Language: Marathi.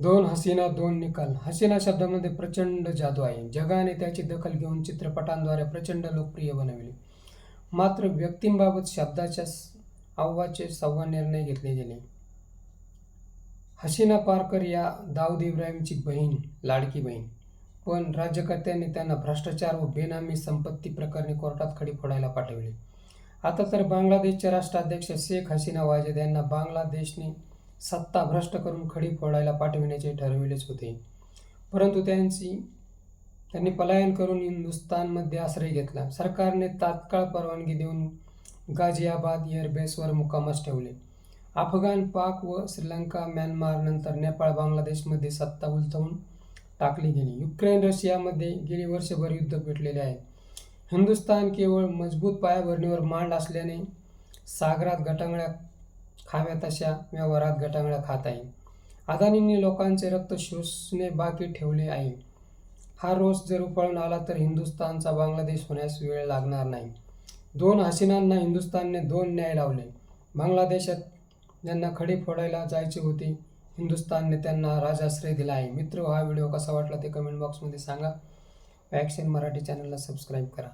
दोन हसीना दोन निकाल. हसीना शब्दामध्ये प्रचंड जादू आहे. जगाने त्याची दखल घेऊन चित्रपटांद्वारे प्रचंड लोकप्रिय बनविले. मात्र व्यक्तींबाबत शब्दाच्या अव्वाचे आव्हाचे निर्णय घेतले गेले. हसीना पारकर या दाऊद इब्राहिमची बहीण लाडकी बहीण. पण राज्यकर्त्यांनी त्यांना भ्रष्टाचार व बेनामी संपत्ती प्रकरणी कोर्टात खडी फोडायला पाठविले. आता तर बांगलादेशचे राष्ट्राध्यक्ष शेख हसीना वाजेद यांना बांगलादेशने सत्ता भ्रष्ट करून खडी फोडायला पाठविण्याचे ठरविलेच होते. परंतु त्यांची त्यांनी पलायन करून हिंदुस्थानमध्ये आश्रय घेतला. सरकारने तात्काळ परवानगी देऊन गाझियाबाद एअरबेसवर मुक्कामास ठेवले. अफगाण पाक व श्रीलंका म्यानमार नंतर नेपाळ बांगलादेशमध्ये सत्ता उलथवून टाकली गेली. युक्रेन रशियामध्ये गेली वर्षभर युद्ध पेटलेले आहे. हिंदुस्थान केवळ मजबूत पायाभरणीवर मांड असल्याने सागरात गटांगळ्या खाव्या तशा व्यवहारात गटांगळ्या खात आहे. अदानींनी लोकांचे रक्त शोषणे बाकी ठेवले आहे. हा रोष जर उफाळून आला तर हिंदुस्थानचा बांगलादेश होण्यास वेळ लागणार नाही. दोन हसीनांना हिंदुस्थानने दोन न्याय लावले. बांगलादेशात ज्यांना खडे फोडायला जायचे होते हिंदुस्थानने त्यांना राजाश्रय दिला आहे. मित्र हा व्हिडिओ कसा वाटला ते कमेंट बॉक्समध्ये सांगा. ॲक्शन मराठी चॅनलला सबस्क्राईब करा.